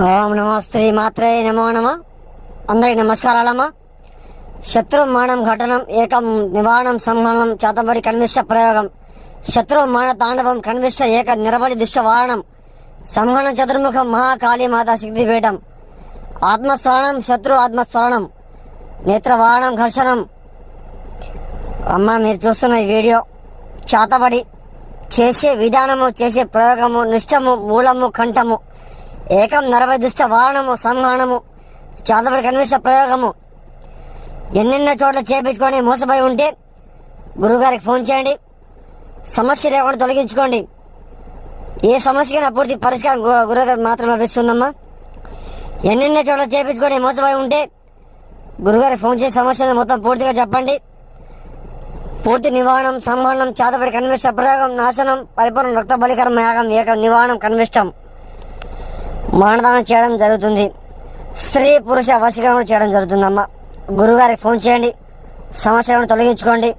ఓం నమో శ్రీ మాత్రే నమో నమ. అందరికి నమస్కారాలమ్మా. శత్రు మానం ఘటనం ఏకం నివారణం సంహనం చేతబడి కన్విష్ట ప్రయోగం. శత్రు మాన తాండవం కన్విష్ట ఏక నిరబడి దుష్ట వారణం సంహనం చతుర్ముఖం మహాకాళీ మాతా శక్తిపీఠం. ఆత్మస్మరణం శత్రు ఆత్మస్మరణం. నేత్రవారణం ఘర్షణం. అమ్మ మీరు చూస్తున్న ఈ వీడియో చేతబడి చేసే విధానము చేసే ప్రయోగము నిష్టము మూలము కంఠము. ఏకం నరభై దుష్ట వాహనము సంహానము చేతబడి కనిపిష్ట ప్రయోగము. ఎన్నెన్నో చోట్ల చేపించుకొని మోసపోయి ఉంటే గురువుగారికి ఫోన్ చేయండి. సమస్య లేకుండా తొలగించుకోండి. ఏ సమస్యకైనా పూర్తి పరిష్కారం గు- గురువుగారు మాత్రం లభిస్తుందమ్మా. ఎన్నెన్నో చోట్ల చేపించుకొని మోసపోయి ఉంటే గురుగారికి ఫోన్ చేసి సమస్యను మొత్తం పూర్తిగా చెప్పండి. పూర్తి నివారణం సంహరణం చేతపడి కన్విష్ట ప్రయోగం నాశనం పరిపూర్ణ రక్త బలికరం యాగం ఏక నివారణం కన్విష్టం మానదానం చేయడం జరుగుతుంది. స్త్రీ పురుష వశీకరణ చేయడం జరుగుతుందమ్మా. గురుగారికి ఫోన్ చేయండి. సమస్యలను తొలగించుకోండి.